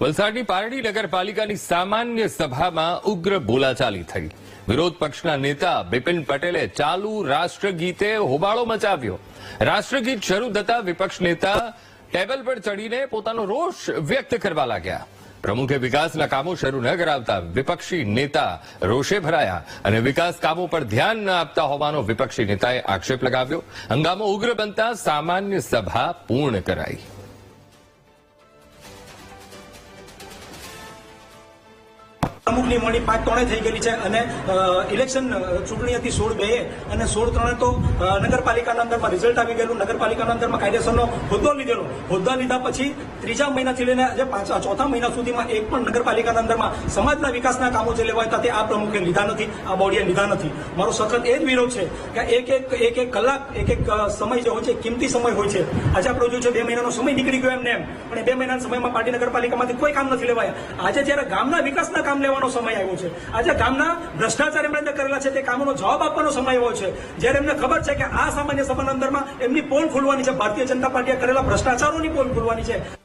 વલસાડની પારડી નગરપાલિકાની સામાન્ય સભામાં ઉગ્ર બોલાચાલી થઈ. વિરોધ પક્ષના નેતા બિપિન પટેલે ચાલુ રાષ્ટ્રગીતે હોબાળો મચાવ્યો. રાષ્ટ્રગીત શરૂ થતા વિપક્ષ નેતા ટેબલ પર ચડીને પોતાનો રોષ વ્યક્ત કરવા લાગ્યા. પ્રમુખે વિકાસના કામો શરૂ ન કરાવતા વિપક્ષી નેતા રોષે ભરાયા અને વિકાસ કામો પર ધ્યાન ન આપતા હોવાનો વિપક્ષી નેતાએ આક્ષેપ લગાવ્યો. હંગામો ઉગ્ર બનતા સામાન્ય સભા પૂર્ણ કરાઈ. પ્રમુખની મળી પાંચ ત્રણે થઈ ગયેલી છે અને ઇલેક્શન ચૂંટણી હતી સોળ બે અને સોળ ત્રણે તો નગરપાલિકાના અંદરમાં રિઝલ્ટ આવી ગયેલું. નગરપાલિકાના અંદરમાં કાયદેસરનો હોદ્દો લીધેલો. હોદ્દા લીધા પછી ત્રીજા મહિનાથી લઈને આજે ચોથા મહિના સુધીમાં એક પણ નગરપાલિકાના અંદરમાં સમાજના વિકાસના કામો જે લેવાય હતા તે આ પ્રમુખે લીધા નથી, આ બોડીએ લીધા નથી. મારો સખત એ જ વિરોધ છે કે એક એક એક એક કલાક, એક એક સમય જે હોય છે, કિંમતી સમય હોય છે. આજે આપણે જોયું છે બે મહિનાનો સમય નીકળી ગયો એમને એમ. પણ બે મહિનાના સમયમાં પાર્ટી નગરપાલિકામાંથી કોઈ કામ નથી લેવાયા. આજે જ્યારે ગામના વિકાસના કામ લેવાનો સમય આવ્યો છે. આજે ગામના ભ્રષ્ટાચાર એમણે કરેલા છે તે કામોનો જવાબ આપવાનો સમય આવ્યો છે. જ્યારે એમને ખબર છે કે આ સામાન્ય સભાના અંદરમાં એમની પોલ ખુલવાની છે. ભારતીય જનતા પાર્ટીએ કરેલા ભ્રષ્ટાચારોની પોલ ખુલવાની છે.